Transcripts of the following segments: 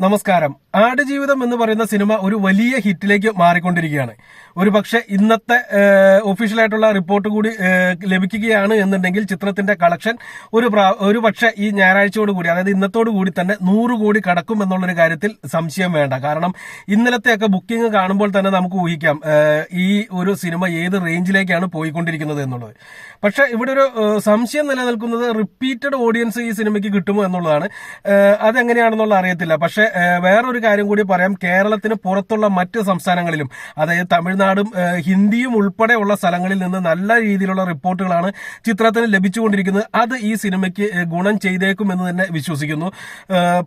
നമസ്കാരം. ആടുജീവിതം എന്ന് പറയുന്ന സിനിമ ഒരു വലിയ ഹിറ്റിലേക്ക് മാറിക്കൊണ്ടിരിക്കുകയാണ്. ഒരു പക്ഷേ ഇന്നത്തെ ഒഫീഷ്യലായിട്ടുള്ള റിപ്പോർട്ട് കൂടി ലഭിക്കുകയാണ് എന്നുണ്ടെങ്കിൽ ചിത്രത്തിന്റെ കളക്ഷൻ ഒരു ഒരു പക്ഷേ ഈ ഞായറാഴ്ചയോട് കൂടി അതായത് ഇന്നത്തോടു കൂടി തന്നെ നൂറ് കോടി കടക്കും എന്നുള്ളൊരു കാര്യത്തിൽ സംശയം വേണ്ട. കാരണം ഇന്നലത്തെയൊക്കെ ബുക്കിംഗ് കാണുമ്പോൾ തന്നെ നമുക്ക് ഊഹിക്കാം ഈ ഒരു സിനിമ ഏത് റേഞ്ചിലേക്കാണ് പോയിക്കൊണ്ടിരിക്കുന്നത് എന്നുള്ളത്. പക്ഷെ ഇവിടെ ഒരു സംശയം നിലനിൽക്കുന്നത് റിപ്പീറ്റഡ് ഓഡിയൻസ് ഈ സിനിമയ്ക്ക് കിട്ടുമോ എന്നുള്ളതാണ്. അതെങ്ങനെയാണെന്നുള്ള അറിയത്തില്ല. പക്ഷെ വേറൊരു കാര്യം കൂടി പറയാം. കേരളത്തിന് പുറത്തുള്ള മറ്റ് സംസ്ഥാനങ്ങളിലും അതായത് തമിഴ്നാടും ഹിന്ദിയും ഉൾപ്പെടെയുള്ള സ്ഥലങ്ങളിൽ നിന്ന് നല്ല രീതിയിലുള്ള റിപ്പോർട്ടുകളാണ് ചിത്രത്തിന് ലഭിച്ചുകൊണ്ടിരിക്കുന്നത്. അത് ഈ സിനിമയ്ക്ക് ഗുണം ചെയ്തേക്കും എന്ന് തന്നെ വിശ്വസിക്കുന്നു.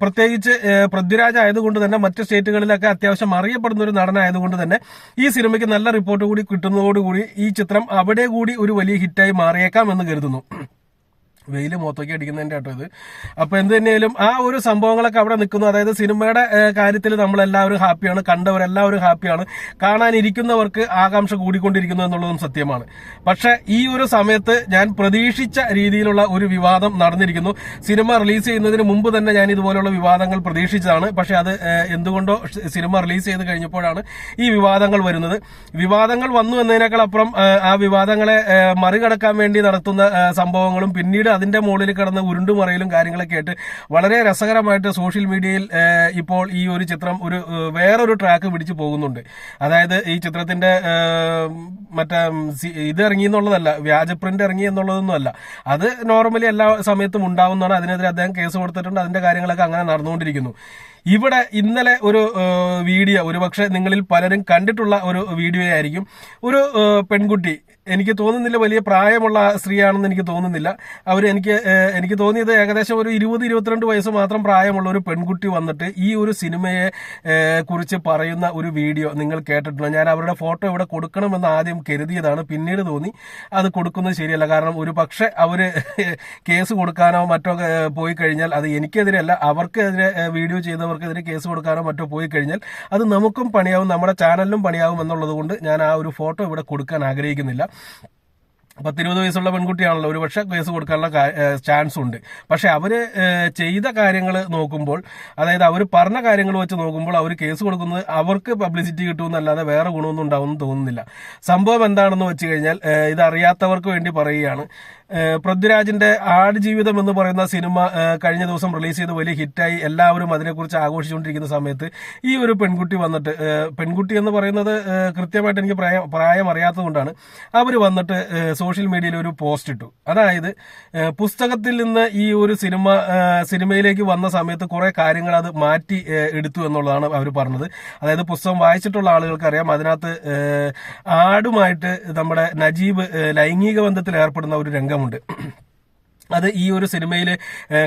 പ്രത്യേകിച്ച് പൃഥ്വിരാജ് ആയതുകൊണ്ട് തന്നെ മറ്റ് സ്റ്റേറ്റുകളിലൊക്കെ അത്യാവശ്യം അറിയപ്പെടുന്ന ഒരു നടനായതുകൊണ്ട് തന്നെ ഈ സിനിമയ്ക്ക് നല്ല റിപ്പോർട്ട് കൂടി കിട്ടുന്നതോടുകൂടി ഈ ചിത്രം അവിടെ കൂടി ഒരു വലിയ ഹിറ്റായി മാറിയേക്കാം എന്ന് കരുതുന്നു. വെയിൽ മുഖത്തൊക്കെ അടിക്കുന്നതിന്റെ കേട്ടോ ഇത്. അപ്പൊ എന്ത് തന്നെയാലും ആ ഒരു സംഭവങ്ങളൊക്കെ അവിടെ നിൽക്കുന്നു. അതായത് സിനിമയുടെ കാര്യത്തിൽ നമ്മളെല്ലാവരും ഹാപ്പിയാണ് കണ്ടവരെല്ലാവരും ഹാപ്പിയാണ്. കാണാനിരിക്കുന്നവർക്ക് ആകാംക്ഷ കൂടിക്കൊണ്ടിരിക്കുന്നു എന്നുള്ളതും സത്യമാണ്. പക്ഷേ ഈ ഒരു സമയത്ത് ഞാൻ പ്രതീക്ഷിച്ച രീതിയിലുള്ള ഒരു വിവാദം നടന്നിരിക്കുന്നു. സിനിമ റിലീസ് ചെയ്യുന്നതിന് മുമ്പ് തന്നെ ഞാൻ ഇതുപോലുള്ള വിവാദങ്ങൾ പ്രതീക്ഷിച്ചതാണ്. പക്ഷേ അത് എന്തുകൊണ്ടോ സിനിമ റിലീസ് ചെയ്ത് കഴിഞ്ഞപ്പോഴാണ് ഈ വിവാദങ്ങൾ വരുന്നത്. വിവാദങ്ങൾ വന്നു എന്നതിനേക്കാൾ അപ്പുറം ആ വിവാദങ്ങളെ മറികടക്കാൻ വേണ്ടി നടത്തുന്ന സംഭവങ്ങളും പിന്നീട് അതിന്റെ മുകളിൽ കിടന്ന് ഉരുണ്ടുമറയിലും കാര്യങ്ങളൊക്കെ ആയിട്ട് വളരെ രസകരമായിട്ട് സോഷ്യൽ മീഡിയയിൽ ഇപ്പോൾ ഈ ഒരു ചിത്രം ഒരു വേറൊരു ട്രാക്ക് പിടിച്ചു പോകുന്നുണ്ട്. അതായത് ഈ ചിത്രത്തിന്റെ മറ്റേ ഇത് ഇറങ്ങി എന്നുള്ളതല്ല വ്യാജ പ്രിന്റ് ഇറങ്ങി എന്നുള്ളതൊന്നും അല്ല. അത് നോർമലി എല്ലാ സമയത്തും ഉണ്ടാവുന്നതാണ്. അതിനെതിരെ അദ്ദേഹം കേസ് കൊടുത്തിട്ടുണ്ട്. അതിന്റെ കാര്യങ്ങളൊക്കെ അങ്ങനെ നടന്നുകൊണ്ടിരിക്കുന്നു. ഇവിടെ ഇന്നലെ ഒരു വീഡിയോ ഒരുപക്ഷെ നിങ്ങളിൽ പലരും കണ്ടിട്ടുള്ള ഒരു വീഡിയോ ആയിരിക്കും ഒരു പെൺകുട്ടി എനിക്ക് തോന്നുന്നില്ല വലിയ പ്രായമുള്ള സ്ത്രീയാണെന്ന് എനിക്ക് തോന്നുന്നില്ല. അവർ എനിക്ക് എനിക്ക് തോന്നിയത് ഏകദേശം ഒരു ഇരുപത് ഇരുപത്തിരണ്ട് വയസ്സ് മാത്രം പ്രായമുള്ള ഒരു പെൺകുട്ടി വന്നിട്ട് ഈ ഒരു സിനിമയെ കുറിച്ച് പറയുന്ന ഒരു വീഡിയോ നിങ്ങൾ കേട്ടിട്ടുണ്ട്? ഞാൻ അവരുടെ ഫോട്ടോ ഇവിടെ കൊടുക്കണമെന്ന് ആദ്യം കരുതിയതാണ്. പിന്നീട് തോന്നി അത് കൊടുക്കുന്നത് ശരിയല്ല. കാരണം ഒരു പക്ഷെ അവർ കേസ് കൊടുക്കാനോ മറ്റോ പോയി കഴിഞ്ഞാൽ അത് എനിക്കെതിരെയല്ല അവർക്കെതിരെ വീഡിയോ ചെയ്തവർക്കെതിരെ കേസ് കൊടുക്കാനോ മറ്റോ പോയി കഴിഞ്ഞാൽ അത് നമുക്കും പണിയാവും നമ്മുടെ ചാനലിലും പണിയാവും എന്നുള്ളത് കൊണ്ട് ഞാൻ ആ ഒരു ഫോട്ടോ ഇവിടെ കൊടുക്കാൻ ആഗ്രഹിക്കുന്നില്ല. പത്തിരുപത് വയസ്സുള്ള പെൺകുട്ടിയാണല്ലോ ഒരു പക്ഷേ കേസ് കൊടുക്കാനുള്ള ചാൻസ് ഉണ്ട്. പക്ഷെ അവർ ചെയ്ത കാര്യങ്ങൾ നോക്കുമ്പോൾ അതായത് അവർ പറഞ്ഞ കാര്യങ്ങൾ വെച്ച് നോക്കുമ്പോൾ അവർ കേസ് കൊടുക്കുന്നത് അവർക്ക് പബ്ലിസിറ്റി കിട്ടുമെന്നല്ലാതെ വേറെ ഗുണമൊന്നും ഉണ്ടാവുമെന്ന് തോന്നുന്നില്ല. സംഭവം എന്താണെന്ന് വെച്ച് കഴിഞ്ഞാൽ ഇതറിയാത്തവർക്ക് വേണ്ടി പറയുകയാണ്. പൃഥ്വിരാജിന്റെ ആടുജീവിതം എന്ന് പറയുന്ന സിനിമ കഴിഞ്ഞ ദിവസം റിലീസ് ചെയ്ത് വലിയ ഹിറ്റായി. എല്ലാവരും അതിനെക്കുറിച്ച് ആഘോഷിച്ചുകൊണ്ടിരിക്കുന്ന സമയത്ത് ഈ ഒരു പെൺകുട്ടി വന്നിട്ട് പെൺകുട്ടി എന്ന് പറയുന്നത് കൃത്യമായിട്ട് എനിക്ക് പ്രായം പ്രായം അറിയാത്തതുകൊണ്ടാണ് അവർ വന്നിട്ട് സോഷ്യൽ മീഡിയയിൽ ഒരു പോസ്റ്റ് ഇട്ടു. അതായത് പുസ്തകത്തിൽ നിന്ന് ഈ ഒരു സിനിമ സിനിമയിലേക്ക് വന്ന സമയത്ത് കുറെ കാര്യങ്ങൾ അത് മാറ്റി എടുത്തു എന്നുള്ളതാണ് അവർ പറഞ്ഞത്. അതായത് പുസ്തകം വായിച്ചിട്ടുള്ള ആളുകൾക്കറിയാം അതിനകത്ത് ആടുമായിട്ട് നമ്മുടെ നജീബ് ലൈംഗിക ബന്ധത്തിൽ ഏർപ്പെടുന്ന ഒരു രംഗമുണ്ട് അത് ഈ ഒരു സിനിമയിൽ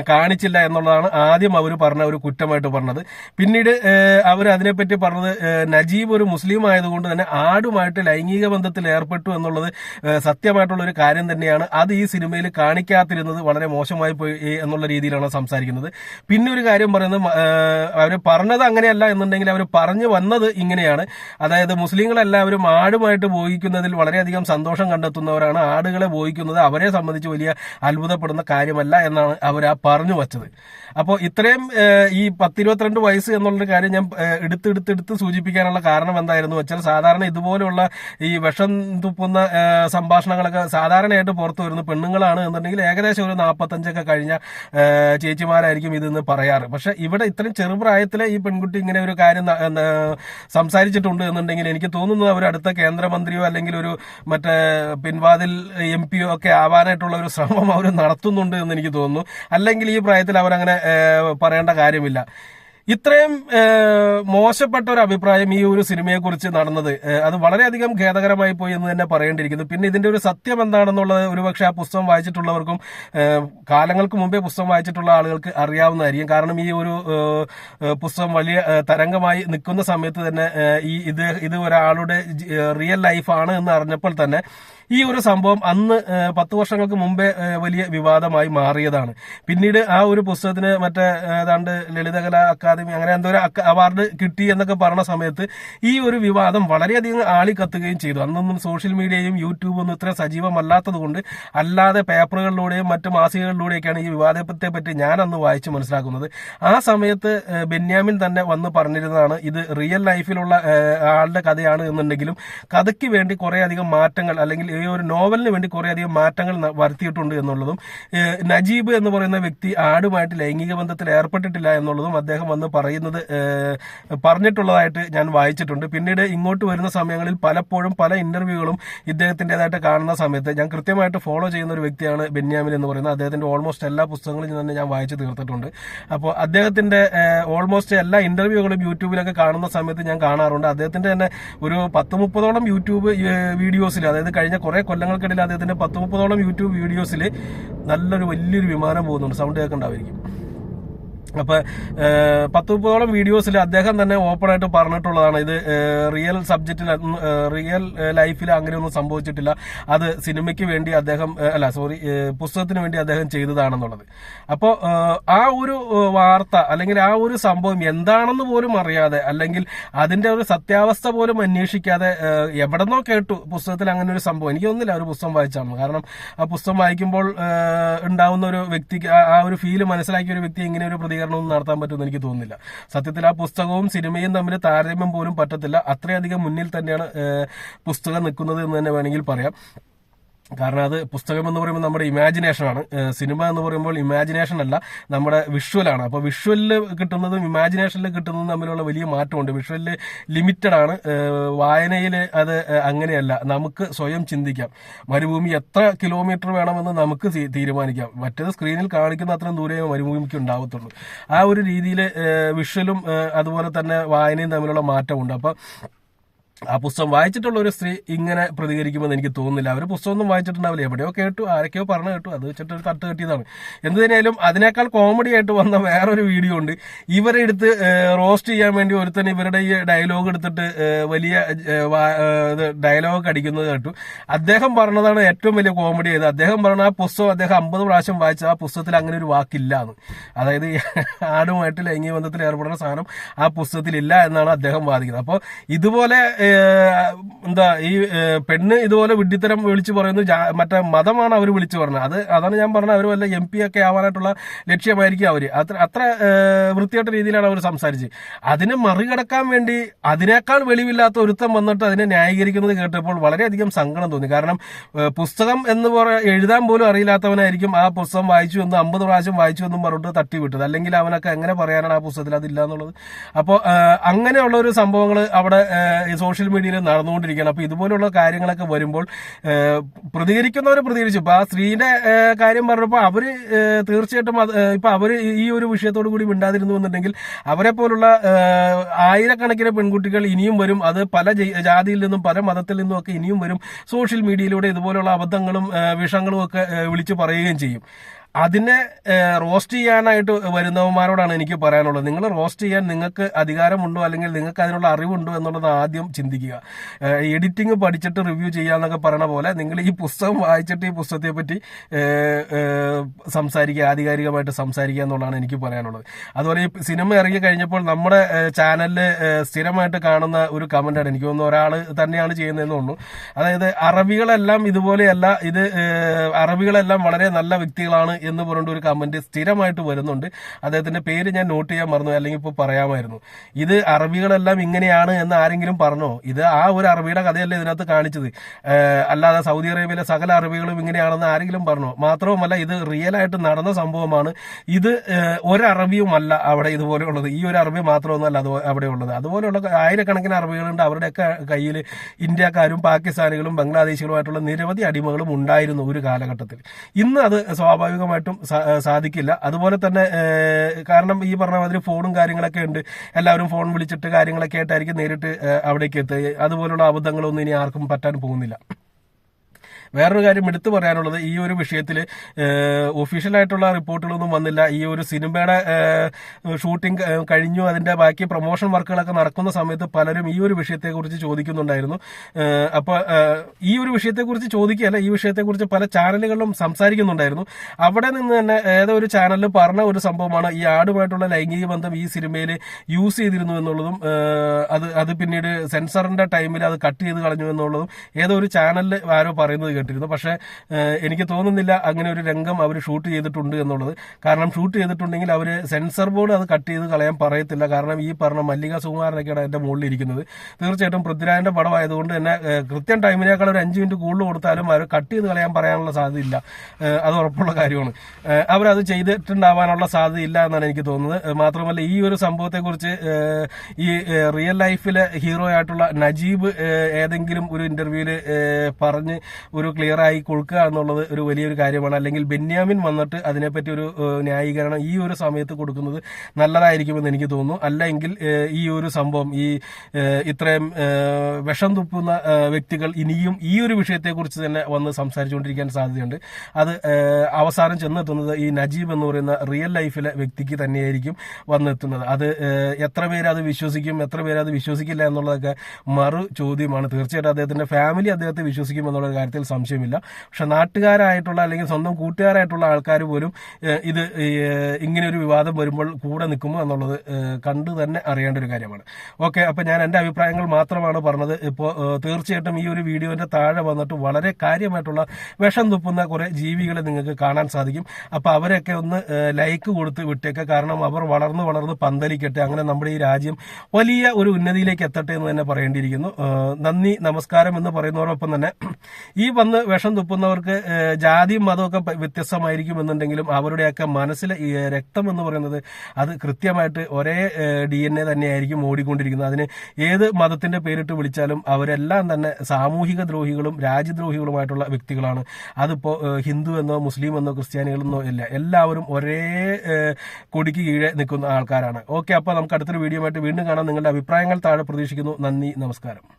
കാണിച്ചില്ല എന്നുള്ളതാണ് ആദ്യം അവർ പറഞ്ഞ ഒരു കുറ്റമായിട്ട് പറഞ്ഞത്. പിന്നീട് അവർ അതിനെപ്പറ്റി പറഞ്ഞത് നജീബ് ഒരു മുസ്ലിം ആയതുകൊണ്ട് തന്നെ ആടുമായിട്ട് ലൈംഗിക ബന്ധത്തിൽ ഏർപ്പെട്ടു എന്നുള്ളത് സത്യമായിട്ടുള്ള ഒരു കാര്യം തന്നെയാണ്. അത് ഈ സിനിമയിൽ കാണിക്കാതിരുന്നത് വളരെ മോശമായി പോയി എന്നുള്ള രീതിയിലാണ് സംസാരിക്കുന്നത്. പിന്നെ ഒരു കാര്യം പറയുന്നത് അവർ പറഞ്ഞത് അങ്ങനെയല്ല എന്നുണ്ടെങ്കിൽ അവർ പറഞ്ഞു വന്നത് ഇങ്ങനെയാണ്. അതായത് മുസ്ലിങ്ങളെല്ലാവരും ആടുമായിട്ട് ബോഹിക്കുന്നതിൽ വളരെയധികം സന്തോഷം കണ്ടെത്തുന്നവരാണ്. ആടുകളെ ബോഹിക്കുന്നത് അവരെ സംബന്ധിച്ച് വലിയ അത്ഭുതപ്പെടുന്ന കാര്യമല്ല എന്നാണ് അവർ ആ പറഞ്ഞു വച്ചത്. അപ്പോൾ ഇത്രയും ഈ പത്തിരുപത്തിരണ്ട് വയസ്സ് എന്നുള്ളൊരു കാര്യം ഞാൻ എടുത്തെടുത്തെടുത്ത് എടുത്ത് എടുത്ത് എടുത്ത് സൂചിപ്പിക്കാനുള്ള കാരണം എന്തായിരുന്നു വെച്ചാൽ സാധാരണ ഇതുപോലുള്ള ഈ വിഷം തുപ്പുന്ന സംഭാഷണങ്ങളൊക്കെ സാധാരണയായിട്ട് പുറത്തു വരുന്ന പെണ്ണുങ്ങളാണ് എന്നുണ്ടെങ്കിൽ ഏകദേശം ഒരു നാൽപ്പത്തഞ്ചൊക്കെ കഴിഞ്ഞ ചേച്ചിമാരായിരിക്കും ഇതെന്ന് പറയാറ്. പക്ഷെ ഇവിടെ ഇത്രയും ചെറുപ്രായത്തിലെ ഈ പെൺകുട്ടി ഇങ്ങനെ ഒരു കാര്യം സംസാരിച്ചിട്ടുണ്ട് എന്നുണ്ടെങ്കിൽ എനിക്ക് തോന്നുന്നത് അവർ അടുത്ത കേന്ദ്രമന്ത്രിയോ അല്ലെങ്കിൽ ഒരു മറ്റേ പിൻവാതിൽ എം പിയോ ഒക്കെ ആവാനായിട്ടുള്ള ഒരു ശ്രമം അവർ നടത്തുന്നുണ്ട് എന്ന് എനിക്ക് തോന്നുന്നു. അല്ലെങ്കിൽ ഈ പ്രായത്തിൽ അവരങ്ങനെ പറയേണ്ട കാര്യമില്ല. ഇത്രയും മോശപ്പെട്ട ഒരു അഭിപ്രായം ഈ ഒരു സിനിമയെക്കുറിച്ച് നടന്നത് അത് വളരെയധികം ഖേദകരമായി പോയി എന്ന് തന്നെ പറയേണ്ടിയിരിക്കുന്നു. പിന്നെ ഇതിന്റെ ഒരു സത്യം എന്താണെന്നുള്ളത് ഒരുപക്ഷെ ആ പുസ്തകം വായിച്ചിട്ടുള്ളവർക്കും കാലങ്ങൾക്ക് മുമ്പേ പുസ്തകം വായിച്ചിട്ടുള്ള ആളുകൾക്ക് അറിയാവുന്നതായിരിക്കും. കാരണം ഈ ഒരു പുസ്തകം വലിയ തരംഗമായി നിൽക്കുന്ന സമയത്ത് തന്നെ ഈ ഇത് ഇത് ഒരാളുടെ റിയൽ ലൈഫാണ് എന്ന് അറിഞ്ഞപ്പോൾ തന്നെ ഈ ഒരു സംഭവം അന്ന് പത്ത് വർഷങ്ങൾക്ക് മുമ്പേ വലിയ വിവാദമായി മാറിയതാണ്. പിന്നീട് ആ ഒരു പുസ്തകത്തിന് മറ്റേ ഏതാണ്ട് ലളിതകലാ അക്കാദമി അങ്ങനെ എന്തോ ഒരു അവാർഡ് കിട്ടി എന്നൊക്കെ പറഞ്ഞ സമയത്ത് ഈ ഒരു വിവാദം വളരെയധികം ആളിക്കത്തുകയും ചെയ്തു. അന്നൊന്നും സോഷ്യൽ മീഡിയയും യൂട്യൂബും ഒന്നും ഇത്ര സജീവമല്ലാത്തത് കൊണ്ട് അല്ലാതെ പേപ്പറുകളിലൂടെയും മറ്റു മാസികകളിലൂടെയൊക്കെയാണ് ഈ വിവാദത്തെ പറ്റി ഞാൻ അന്ന് വായിച്ച് മനസ്സിലാക്കുന്നത്. ആ സമയത്ത് ബെന്യാമിൻ തന്നെ വന്ന് പറഞ്ഞിരുന്നതാണ് ഇത് റിയൽ ലൈഫിലുള്ള ആളുടെ കഥയാണ് എന്നുണ്ടെങ്കിലും കഥയ്ക്ക് വേണ്ടി കുറേയധികം മാറ്റങ്ങൾ അല്ലെങ്കിൽ ഈ ഒരു നോവലിന് വേണ്ടി കുറേയധികം മാറ്റങ്ങൾ വരുത്തിയിട്ടുണ്ട് എന്നുള്ളതും നജീബ് എന്ന് പറയുന്ന വ്യക്തി ആടുമായിട്ട് ലൈംഗിക ബന്ധത്തിൽ ഏർപ്പെട്ടിട്ടില്ല എന്നുള്ളതും അദ്ദേഹം വന്ന് പറയുന്നത് പറഞ്ഞിട്ടുള്ളതായിട്ട് ഞാൻ വായിച്ചിട്ടുണ്ട്. പിന്നീട് ഇങ്ങോട്ട് വരുന്ന സമയങ്ങളിൽ പലപ്പോഴും പല ഇന്റർവ്യൂകളും ഇദ്ദേഹത്തിന്റെതായിട്ട് കാണുന്ന സമയത്ത് ഞാൻ കൃത്യമായിട്ട് ഫോളോ ചെയ്യുന്ന ഒരു വ്യക്തിയാണ് ബെന്യാമിൻ എന്ന് പറയുന്നത്. അദ്ദേഹത്തിന്റെ ഓൾമോസ്റ്റ് എല്ലാ പുസ്തകങ്ങളും തന്നെ ഞാൻ വായിച്ചു തീർത്തിട്ടുണ്ട്. അപ്പോൾ അദ്ദേഹത്തിന്റെ ഓൾമോസ്റ്റ് എല്ലാ ഇന്റർവ്യൂകളും യൂട്യൂബിലൊക്കെ കാണുന്ന സമയത്ത് ഞാൻ കാണാറുണ്ട്. അദ്ദേഹത്തിന്റെ തന്നെ ഒരു പത്ത് മുപ്പതോളം യൂട്യൂബ് വീഡിയോസിൽ അതായത് കഴിഞ്ഞ കുറെ കൊല്ലങ്ങൾക്കിടയിൽ അദ്ദേഹത്തിന്റെ പത്ത് മുപ്പതോളം യൂട്യൂബ് വീഡിയോസിൽ നല്ലൊരു വലിയൊരു വിമാനം പോകുന്നുണ്ട്. സൗണ്ട് കേൾക്കണ്ടായിരിക്കും അപ്പൊ ഏഹ്, പത്ത് മുപ്പതോളം വീഡിയോസിൽ അദ്ദേഹം തന്നെ ഓപ്പൺ ആയിട്ട് പറഞ്ഞിട്ടുള്ളതാണ്. ഇത് റിയൽ സബ്ജക്റ്റിൽ റിയൽ ലൈഫിൽ അങ്ങനെയൊന്നും സംഭവിച്ചിട്ടില്ല. അത് സിനിമയ്ക്ക് വേണ്ടി അദ്ദേഹം അല്ല സോറി പുസ്തകത്തിന് വേണ്ടി അദ്ദേഹം ചെയ്തതാണെന്നുള്ളത്. അപ്പോൾ ആ ഒരു വാർത്ത അല്ലെങ്കിൽ ആ ഒരു സംഭവം എന്താണെന്ന് പോലും അറിയാതെ അല്ലെങ്കിൽ അതിന്റെ ഒരു സത്യാവസ്ഥ പോലും അന്വേഷിക്കാതെ എവിടെന്നോ കേട്ടു പുസ്തകത്തിൽ അങ്ങനെ ഒരു സംഭവം. എനിക്ക് തോന്നുന്നില്ല ഒരു പുസ്തകം വായിച്ചാണ് കാരണം ആ പുസ്തകം വായിക്കുമ്പോൾ ഉണ്ടാവുന്ന ഒരു വ്യക്തിക്ക് ആ- ഒരു ഫീൽ മനസ്സിലാക്കിയ ഒരു വ്യക്തി ഇങ്ങനെ ഒരു പ്രതികരണവും നടത്താൻ പറ്റുമെന്ന് എനിക്ക് തോന്നുന്നില്ല. സത്യത്തിൽ ആ പുസ്തകവും സിനിമയും തമ്മിൽ താരതമ്യം പോലും പറ്റത്തില്ല. അത്രയധികം മുന്നിൽ തന്നെയാണ് പുസ്തകം നിൽക്കുന്നത് എന്ന് തന്നെ വേണമെങ്കിൽ പറയാം. കാരണം അത് പുസ്തകം എന്ന് പറയുമ്പോൾ നമ്മുടെ ഇമാജിനേഷനാണ് സിനിമ എന്ന് പറയുമ്പോൾ ഇമാജിനേഷൻ അല്ല നമ്മുടെ വിഷ്വലാണ് അപ്പോൾ വിഷ്വലിൽ കിട്ടുന്നതും ഇമാജിനേഷനിൽ കിട്ടുന്നതും തമ്മിലുള്ള വലിയ മാറ്റമുണ്ട്. വിഷ്വലിൽ ലിമിറ്റഡ് ആണ്. വായനയിൽ അത് അങ്ങനെയല്ല. നമുക്ക് സ്വയം ചിന്തിക്കാം. മരുഭൂമി എത്ര കിലോമീറ്റർ വേണമെന്ന് നമുക്ക് തീരുമാനിക്കാം. മറ്റേത് സ്ക്രീനിൽ കാണിക്കുന്ന അത്രയും ദൂരമേ മരുഭൂമിക്ക് ഉണ്ടാവത്തുള്ളൂ. ആ ഒരു രീതിയിൽ വിഷ്വലും അതുപോലെ തന്നെ വായനയും തമ്മിലുള്ള മാറ്റമുണ്ട്. അപ്പം ആ പുസ്തകം വായിച്ചിട്ടുള്ള ഒരു സ്ത്രീ ഇങ്ങനെ പ്രതികരിക്കുമെന്ന് എനിക്ക് തോന്നുന്നില്ല. അവർ പുസ്തകമൊന്നും വായിച്ചിട്ടുണ്ടാവില്ല. എവിടെയോ കേട്ടു ആരൊക്കെയോ പറഞ്ഞു കേട്ടു. അത് വെച്ചിട്ട് ഒരു തട്ട് കെട്ടിയതാണ്. എന്ത് തന്നെയാലും അതിനേക്കാൾ കോമഡി ആയിട്ട് വന്ന വേറൊരു വീഡിയോ ഉണ്ട്. ഇവരെ എടുത്ത് റോസ്റ്റ് ചെയ്യാൻ വേണ്ടി ഒരുത്തൻ ഇവരുടെ ഈ ഡയലോഗ് എടുത്തിട്ട് വലിയ ഡയലോഗ് അടിക്കുന്നത് കേട്ടു. അദ്ദേഹം പറഞ്ഞതാണ് ഏറ്റവും വലിയ കോമഡി ആയത്. അദ്ദേഹം പറഞ്ഞ ആ പുസ്തകം അദ്ദേഹം അമ്പത് പ്രാവശ്യം വായിച്ച ആ പുസ്തകത്തിൽ അങ്ങനെ ഒരു വാക്കില്ല എന്ന്. അതായത് ആടുമായിട്ട് ലൈംഗിക ബന്ധത്തിൽ ഏർപ്പെടുന്ന സാധനം ആ പുസ്തകത്തിൽ ഇല്ല എന്നാണ് അദ്ദേഹം വാദിക്കുന്നത്. അപ്പോൾ ഇതുപോലെ എന്താ ഈ പെണ്ണ് ഇതുപോലെ വിഡ്ഢിത്തരം വിളിച്ചു പറയുന്നു മറ്റേ മതമാണ് അവർ വിളിച്ചു പറഞ്ഞത്. അത് അതാണ് ഞാൻ പറഞ്ഞത് അവർ വല്ല എം പി ഒക്കെ ആവാനായിട്ടുള്ള ലക്ഷ്യമായിരിക്കും അവർ അത്ര അത്ര വൃത്തിയായിട്ട രീതിയിലാണ് അവർ സംസാരിച്ചത് അതിനെ മറികടക്കാൻ വേണ്ടി അതിനേക്കാൾ വെളിവില്ലാത്ത ഒരുത്തം വന്നിട്ട് അതിനെ ന്യായീകരിക്കുന്നത് കേട്ടപ്പോൾ വളരെയധികം സങ്കടം തോന്നി. കാരണം പുസ്തകം എന്ന് പറ എഴുതാൻ പോലും അറിയില്ലാത്തവനായിരിക്കും ആ പുസ്തകം വായിച്ചു എന്ന് അമ്പത് പ്രാവശ്യം വായിച്ചു എന്നും പറഞ്ഞിട്ട് തട്ടി വിട്ടത് അല്ലെങ്കിൽ അവനൊക്കെ എങ്ങനെ പറയാനാണ് ആ പുസ്തകത്തിൽ അതില്ല എന്നുള്ളത് അപ്പോൾ അങ്ങനെയുള്ള ഒരു സംഭവങ്ങൾ അവിടെ ഏഹ്, സോഷ്യൽ മീഡിയയിൽ നടന്നുകൊണ്ടിരിക്കുകയാണ്. അപ്പോൾ ഇതുപോലുള്ള കാര്യങ്ങളൊക്കെ വരുമ്പോൾ പ്രതികരിക്കുന്നവർ പ്രതികരിച്ചു. ഇപ്പൊ ആ സ്ത്രീയുടെ കാര്യം പറഞ്ഞപ്പോൾ അവർ തീർച്ചയായിട്ടും അത്, ഏഹ്, ഇപ്പൊ അവർ ഈ ഒരു വിഷയത്തോടു കൂടി മിണ്ടാതിരുന്നു എന്നുണ്ടെങ്കിൽ അവരെ പോലുള്ള ആയിരക്കണക്കിന് പെൺകുട്ടികൾ ഇനിയും വരും. അത് പല ജാതിയിൽ നിന്നും പല മതത്തിൽ നിന്നും ഒക്കെ ഇനിയും വരും. സോഷ്യൽ മീഡിയയിലൂടെ ഇതുപോലുള്ള അബദ്ധങ്ങളും വിഷങ്ങളും ഒക്കെ വിളിച്ചു പറയുകയും ചെയ്യും. അതിനെ റോസ്റ്റ് ചെയ്യാനായിട്ട് വരുന്നവന്മാരോടാണ് എനിക്ക് പറയാനുള്ളത്. നിങ്ങൾ റോസ്റ്റ് ചെയ്യാൻ നിങ്ങൾക്ക് അധികാരമുണ്ടോ? അല്ലെങ്കിൽ നിങ്ങൾക്ക് അതിനുള്ള അറിവുണ്ടോ? എന്നുള്ളത് ആദ്യം ചിന്തിക്കുക. എഡിറ്റിംഗ് പഠിച്ചിട്ട് റിവ്യൂ ചെയ്യാന്നൊക്കെ പറയണ പോലെ നിങ്ങൾ ഈ പുസ്തകം വായിച്ചിട്ട് ഈ പുസ്തകത്തെ പറ്റി സംസാരിക്കുക ആധികാരികമായിട്ട് സംസാരിക്കുക എന്നുള്ളതാണ് എനിക്ക് പറയാനുള്ളത്. അതുപോലെ ഈ സിനിമ ഇറങ്ങി കഴിഞ്ഞപ്പോൾ നമ്മുടെ ചാനലിൽ സ്ഥിരമായിട്ട് കാണുന്ന ഒരു കമന്റാണ് എനിക്ക് തോന്നുന്നു ഒരാൾ തന്നെയാണ് ചെയ്യുന്നതെന്ന് തോന്നുന്നു. അതായത് അറബികളെല്ലാം ഇതുപോലെയല്ല. ഇത് അറബികളെല്ലാം വളരെ നല്ല വ്യക്തികളാണ് എന്ന് പറഞ്ഞിട്ട് ഒരു കമന്റ് സ്ഥിരമായിട്ട് വരുന്നുണ്ട്. അദ്ദേഹത്തിന്റെ പേര് ഞാൻ നോട്ട് ചെയ്യാൻ മറന്നു അല്ലെങ്കിൽ ഇപ്പോൾ പറയാമായിരുന്നു. ഇത് അറബികളെല്ലാം ഇങ്ങനെയാണ് എന്ന് ആരെങ്കിലും പറഞ്ഞോ? ഇത് ആ ഒരു അറബിയുടെ കഥയല്ലേ ഇതിനകത്ത് കാണിച്ചത്. അല്ലാതെ സൗദി അറേബ്യയിലെ സകല അറബികളും ഇങ്ങനെയാണെന്ന് ആരെങ്കിലും പറഞ്ഞോ? മാത്രവുമല്ല ഇത് റിയൽ ആയിട്ട് നടന്ന സംഭവമാണ്. ഇത് ഒരറബിയുമല്ല അവിടെ ഇതുപോലെയുള്ളത്. ഈ ഒരു അറബി മാത്രമൊന്നുമല്ല അത് അവിടെ ഉള്ളത്. അതുപോലെയുള്ള ആയിരക്കണക്കിന് അറബികളുണ്ട്. അവരുടെയൊക്കെ കയ്യിൽ ഇന്ത്യക്കാരും പാകിസ്ഥാനികളും ബംഗ്ലാദേശികളുമായിട്ടുള്ള നിരവധി അടിമകളും ഉണ്ടായിരുന്നു ഒരു കാലഘട്ടത്തിൽ. ഇന്ന് അത് സ്വാഭാവികമായിട്ടും സാ- സാധിക്കില്ല. അതുപോലെ തന്നെ കാരണം ഈ പറഞ്ഞ മാതിരി ഫോണും കാര്യങ്ങളൊക്കെ ഉണ്ട്. എല്ലാവരും ഫോൺ വിളിച്ചിട്ട് കാര്യങ്ങളൊക്കെ ആയിട്ടായിരിക്കും നേരിട്ട് അവിടേക്ക് എത്തുക. അതുപോലുള്ള അബദ്ധങ്ങളൊന്നും ഇനി ആർക്കും പറ്റാൻ പോകുന്നില്ല. വേറൊരു കാര്യം എടുത്തു പറയാനുള്ളത് ഈ ഒരു വിഷയത്തിൽ ഒഫീഷ്യലായിട്ടുള്ള റിപ്പോർട്ടുകളൊന്നും വന്നില്ല. ഈ ഒരു സിനിമയുടെ ഷൂട്ടിംഗ് കഴിഞ്ഞു. അതിന്റെ ബാക്കി പ്രൊമോഷൻ വർക്കുകളൊക്കെ നടക്കുന്ന സമയത്ത് പലരും ഈ ഒരു വിഷയത്തെക്കുറിച്ച് ചോദിക്കുന്നുണ്ടായിരുന്നു. അപ്പോൾ അപ്പൊ ഈ ഒരു വിഷയത്തെക്കുറിച്ച് ചോദിക്കുകയല്ല ഈ വിഷയത്തെക്കുറിച്ച് പല ചാനലുകളിലും സംസാരിക്കുന്നുണ്ടായിരുന്നു. അവിടെ നിന്ന് തന്നെ ഏതോ ഒരു ചാനലിൽ പറഞ്ഞ ഒരു സംഭവമാണ് ഈ ആടുമായിട്ടുള്ള ലൈംഗിക ബന്ധം ഈ സിനിമയിൽ യൂസ് ചെയ്തിരുന്നു എന്നുള്ളതും അത് അത് പിന്നീട് സെൻസറിന്റെ ടൈമിൽ അത് കട്ട് ചെയ്ത് കളഞ്ഞു എന്നുള്ളതും ഏതോ ഒരു ചാനലിൽ ആരോ പറയുന്നത് കേട്ടിരുന്നു. പക്ഷേ എനിക്ക് തോന്നുന്നില്ല അങ്ങനെ ഒരു രംഗം അവർ ഷൂട്ട് ചെയ്തിട്ടുണ്ട് എന്നുള്ളത്. കാരണം ഷൂട്ട് ചെയ്തിട്ടുണ്ടെങ്കിൽ അവർ സെൻസർ ബോർഡ് അത് കട്ട് ചെയ്ത് കളയാൻ പറയത്തില്ല. കാരണം ഈ പറഞ്ഞ മല്ലിക സുകുമാരനൊക്കെയാണ് എന്റെ മുകളിൽ ഇരിക്കുന്നത് തീർച്ചയായിട്ടും പൃഥ്വിരാജിന്റെ പടമായതുകൊണ്ട് തന്നെ കൃത്യം ടൈമിനേക്കാൾ ഒരു അഞ്ച് മിനിറ്റ് കൂടുതൽ കൊടുത്താലും അവർ കട്ട് ചെയ്ത് കളയാൻ പറയാനുള്ള സാധ്യതയില്ല. അത് ഉറപ്പുള്ള കാര്യമാണ്. അവരത് ചെയ്തിട്ടുണ്ടാവാനുള്ള സാധ്യതയില്ല എന്നാണ് എനിക്ക് തോന്നുന്നത്. മാത്രമല്ല ഈ ഒരു സംഭവത്തെക്കുറിച്ച് ഈ റിയൽ ലൈഫിലെ ഹീറോ ആയിട്ടുള്ള നജീബ് ഏതെങ്കിലും ഒരു ഇന്റർവ്യൂവിൽ പറഞ്ഞ് ഒരു ക്ലിയർ ആയി കൊടുക്കുക എന്നുള്ളത് ഒരു വലിയൊരു കാര്യമാണ്. അല്ലെങ്കിൽ ബെന്യാമിൻ വന്നിട്ട് അതിനെപ്പറ്റി ഒരു ന്യായീകരണം ഈ ഒരു സമയത്ത് കൊടുക്കുന്നത് നല്ലതായിരിക്കുമെന്ന് എനിക്ക് തോന്നുന്നു. അല്ലെങ്കിൽ ഈ ഒരു സംഭവം ഈ ഇത്രയും വിഷം തുപ്പുന്ന വ്യക്തികൾ ഇനിയും ഈ ഒരു വിഷയത്തെക്കുറിച്ച് തന്നെ വന്ന് സംസാരിച്ചുകൊണ്ടിരിക്കാൻ സാധ്യതയുണ്ട്. അത് അവസാനം ചെന്നെത്തുന്നത് ഈ നജീബ് എന്ന് പറയുന്ന റിയൽ ലൈഫിലെ വ്യക്തിക്ക് തന്നെയായിരിക്കും വന്നെത്തുന്നത്. അത് എത്ര പേര് അത് വിശ്വസിക്കും എത്ര പേര് അത് വിശ്വസിക്കില്ല എന്നുള്ളതൊക്കെ മറു ചോദ്യമാണ് തീർച്ചയായിട്ടും അദ്ദേഹത്തിന്റെ ഫാമിലി അദ്ദേഹത്തെ വിശ്വസിക്കും എന്നുള്ള കാര്യത്തിൽ സംശയമില്ല. പക്ഷെ നാട്ടുകാരായിട്ടുള്ള അല്ലെങ്കിൽ സ്വന്തം കൂട്ടുകാരായിട്ടുള്ള ആൾക്കാർ പോലും ഇത് ഇങ്ങനെ ഒരു വിവാദം വരുമ്പോൾ കൂടെ നിൽക്കുമോ എന്നുള്ളത് കണ്ടു തന്നെ അറിയേണ്ട ഒരു കാര്യമാണ്. ഓക്കെ അപ്പൊ ഞാൻ എന്റെ അഭിപ്രായങ്ങൾ മാത്രമാണ് പറഞ്ഞത്. ഇപ്പോൾ തീർച്ചയായിട്ടും ഈ ഒരു വീഡിയോന്റെ താഴെ വന്നിട്ട് വളരെ കാര്യമായിട്ടുള്ള വിഷം തുപ്പുന്ന കുറേ ജീവികളെ നിങ്ങൾക്ക് കാണാൻ സാധിക്കും. അപ്പോൾ അവരൊക്കെ ഒന്ന് ലൈക്ക് കൊടുത്ത് വിട്ടേക്ക്. കാരണം അവർ വളർന്ന് വളർന്ന് പന്തലിക്കട്ടെ. അങ്ങനെ നമ്മുടെ ഈ രാജ്യം വലിയ ഒരു ഉന്നതിയിലേക്ക് എത്തട്ടെ എന്ന് തന്നെ പറയേണ്ടിയിരിക്കുന്നു. നന്ദി നമസ്കാരം എന്ന് പറയുന്നതോടൊപ്പം തന്നെ ഈ വന്ന് വിഷം തുപ്പുന്നവർക്ക് ജാതിയും മതമൊക്കെ വ്യത്യസ്തമായിരിക്കും എന്നുണ്ടെങ്കിലും അവരുടെയൊക്കെ മനസ്സിലെ ഈ രക്തം എന്ന് പറയുന്നത് അത് കൃത്യമായിട്ട് ഒരേ ഡി എൻ എ തന്നെയായിരിക്കും ഓടിക്കൊണ്ടിരിക്കുന്നത്. അതിന് ഏത് മതത്തിന്റെ പേരിട്ട് വിളിച്ചാലും അവരെല്ലാം തന്നെ സാമൂഹിക ദ്രോഹികളും രാജ്യദ്രോഹികളുമായിട്ടുള്ള വ്യക്തികളാണ്. അതിപ്പോ ഹിന്ദു എന്നോ മുസ്ലിം എന്നോ ക്രിസ്ത്യാനികളെന്നോ ഇല്ല. എല്ലാവരും ഒരേ കൊടിക്ക് കീഴെ നിൽക്കുന്ന ആൾക്കാരാണ്. ഓക്കെ അപ്പൊ നമുക്ക് അടുത്തൊരു വീഡിയോ ആയിട്ട് വീണ്ടും കാണാം. നിങ്ങളുടെ അഭിപ്രായങ്ങൾ താഴെ പ്രതീക്ഷിക്കുന്നു. നന്ദി നമസ്കാരം.